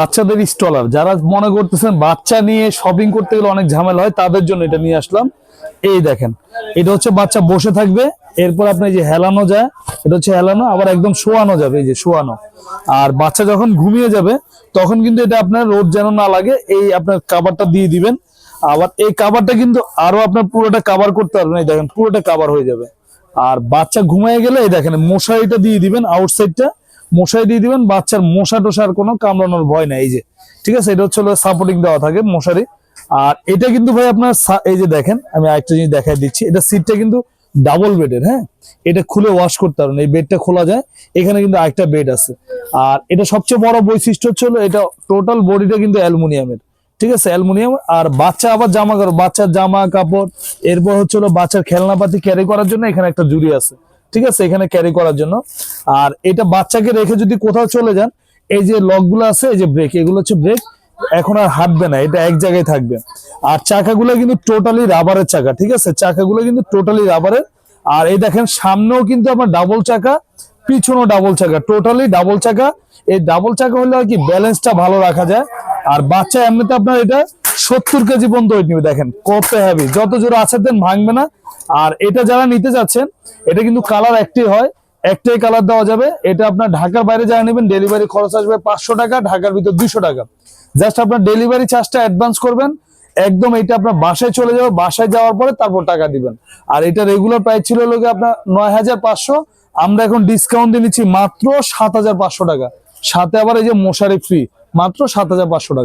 বাচ্চাদের স্টলার যারা মনে করতেছেন বাচ্চা নিয়ে শপিং করতে গেলে অনেক ঝামেলা হয়, তাদের জন্য এটা নিয়ে আসলাম। এই দেখেন, এটা হচ্ছে বাচ্চা বসে থাকবে, এরপর আপনি যে হেলানো যায়, এটা হচ্ছে হেলানো, আবার একদম শোয়ানো যাবে, এই যে শোয়ানো। আর বাচ্চা যখন ঘুমিয়ে যাবে, তখন কিন্তু এটা আপনার রোদ যেন না লাগে, এই আপনার কাবারটা দিয়ে দিবেন। আবার এই কাভারটা কিন্তু আরও আপনার পুরোটা কাবার করতে পারবেন, এই দেখেন, পুরোটা কাভার হয়ে যাবে। আর বাচ্চা ঘুমিয়ে গেলে, এই দেখেন, মশারিটা দিয়ে দিবেন আউটসাইডটা মশারি দিয়ে দিবেন, বাচ্চার মশা টশার কোনো কামড়ানোর ভয় নাই, এই যে। ঠিক আছে, এটা হচ্ছে সাপোর্টিং দেওয়া থাকে মশারি। আর এটা কিন্তু ভাই আপনার এই যে দেখেন, আমি আরেকটা জিনিস দেখাই দিচ্ছি, এটা সিটটা কিন্তু ডাবল বেডের হ্যাঁ? এটা খুলে ওয়াশ করতে পারবেন এই বেডটা খোলা যায়, এখানে কিন্তু আরেকটা বেড আছে। আর এটা সবচেয়ে বড় বৈশিষ্ট্য হচ্ছে হলো এটা টোটাল বডিটা কিন্তু অ্যালুমিনিয়ামের, ঠিক আছে? অ্যালুমিনিয়াম, আর বাচ্চা আবার জামা কাপড়, বাচ্চার জামা কাপড়, এরপর হচ্ছে হলো বাচ্চার খেলনাপাতি ক্যারি করার জন্য এখানে একটা জুড়ি আছে। ঠিক আছে, এখানে ক্যারি করার জন্য। আর এটা বাচ্চাকে রেখে যদি কোথাও চলে যান, এই যে লকগুলো আছে, এই যে ব্রেক এগুলো হচ্ছে ব্রেক এখন আর হাঁটবে না, এটা এক জায়গায় থাকবে। আর চাকাগুলো কিন্তু টোটালি রাবারের চাকা, ঠিক আছে? চাকাগুলো কিন্তু টোটালি রাবারের আর এই দেখেন, সামনেও কিন্তু আপনার ডাবল চাকা, পিছনেও ডাবল চাকা টোটালি ডাবল চাকা। এই ডাবল চাকা হলে আর কি ব্যালেন্সটা ভালো রাখা যায়। আর বাচ্চা এমনিতে আপনার এটা সত্তর কেজি পর্যন্ত ওয়েট নিবে, দেখেন, কত হ্যাভি যত জোরে আছে দেন ভাঙবে না। আর এটা যারা নিতে যাচ্ছেন এটা কিন্তু কালার একটাই হয়, একটাই কালার দেওয়া যাবে। এটা আপনার ঢাকার বাইরে যারা নেবেন ডেলিভারি খরচ আসবে পাঁচশো টাকা, ঢাকার ভিতর দুইশো টাকা। জাস্ট আপনার ডেলিভারি চার্জটা অ্যাডভান্স করবেন। একদম এটা আপনার বাসায় চলে যাবে বাসায় যাওয়ার পরে তারপর টাকা দিবেন। আর এটা রেগুলার প্রাইস ছিল লোকে আপনার নয় হাজার পাঁচশো। আমরা এখন ডিসকাউন্ট দিয়ে নিচ্ছি মাত্র সাত হাজার পাঁচশো টাকা। সাথে আবার এই যে মশারি ফ্রি মাত্র সাত হাজার পাঁচশো টাকা।